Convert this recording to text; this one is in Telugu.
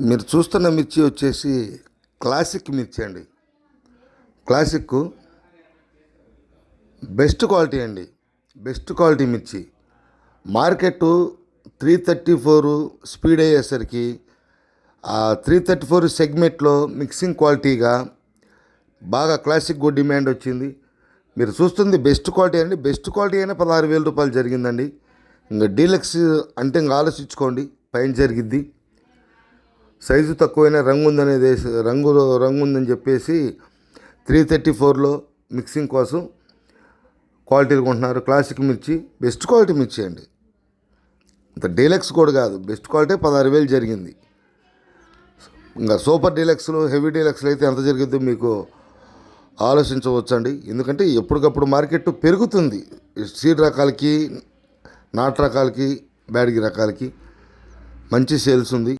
మీరు చూస్తున్న మిర్చి వచ్చేసి క్లాసిక్ మిర్చి అండి. క్లాసిక్ బెస్ట్ క్వాలిటీ అండి. బెస్ట్ క్వాలిటీ మిర్చి. Market three thirty four speed అయ్యేసరికి ఆ త్రీ థర్టీ ఫోర్ సెగ్మెంట్లో మిక్సింగ్ క్వాలిటీగా బాగా క్లాసిక్ గుడ్ డిమాండ్ వచ్చింది. మీరు చూస్తుంది బెస్ట్ క్వాలిటీ అండి. బెస్ట్ క్వాలిటీ అయినా పదహారు వేల రూపాయలు జరిగిందండి. ఇంకా డీలక్స్ అంటే ఇంకా ఆలోచించుకోండి. పైన జరిగిద్ది. సైజు తక్కువైనా రంగు ఉందనేది వేసి- రంగు రంగు ఉందని చెప్పేసి త్రీ థర్టీ ఫోర్లో మిక్సింగ్ కోసం క్వాలిటీలు కొంటున్నారు. క్లాసిక్ మిర్చి బెస్ట్ క్వాలిటీ మిర్చి అండి. ఇంత డీలక్స్ కూడా కాదు. బెస్ట్ క్వాలిటీ పదహారు వేలు జరిగింది. ఇంకా సూపర్ డీలక్స్లు హెవీ డీలక్స్లు అయితే ఎంత జరిగిద్దో మీకు ఆలోచించవచ్చండి. ఎందుకంటే ఎప్పటికప్పుడు మార్కెట్ పెరుగుతుంది. సీడ్ రకాలకి నాటు రకాలకి బ్యాడ్గి రకాలకి మంచి సేల్స్ ఉంది.